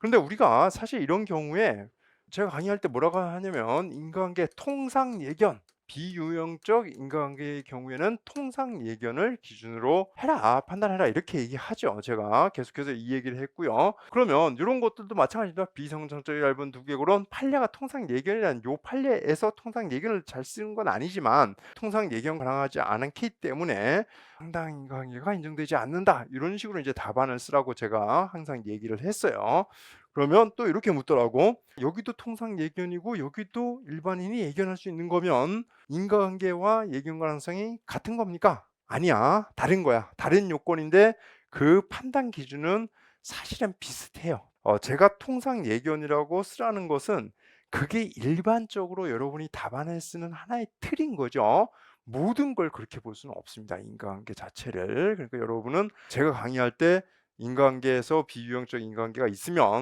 그런데 우리가 사실 이런 경우에 제가 강의할 때 뭐라고 하냐면 인과관계 통상 예견 비유형적 인과관계의 경우에는 통상 예견을 기준으로 해라 판단해라 이렇게 얘기하죠. 제가 계속해서 이 얘기를 했고요. 그러면 이런 것들도 마찬가지입니다. 비성장적이 얇은 두개골은 판례가 통상 예견이라는 요 판례에서 통상 예견을 잘 쓰는 건 아니지만 통상 예견 가능하지 않기 때문에 상당 인과관계가 인정되지 않는다. 이런 식으로 이제 답안을 쓰라고 제가 항상 얘기를 했어요 그러면 또 이렇게 묻더라고. 여기도 통상 예견이고 여기도 일반인이 예견할 수 있는 거면 인과관계와 예견 가능성이 같은 겁니까? 아니야. 다른 거야. 다른 요건인데 그 판단 기준은 사실은 비슷해요. 어, 제가 통상 예견이라고 쓰라는 것은 그게 일반적으로 여러분이 답안에 쓰는 하나의 틀인 거죠. 모든 걸 그렇게 볼 수는 없습니다 인과관계 자체를. 그러니까 여러분은 제가 강의할 때 인과관계에서 비유형적 인과관계가 있으면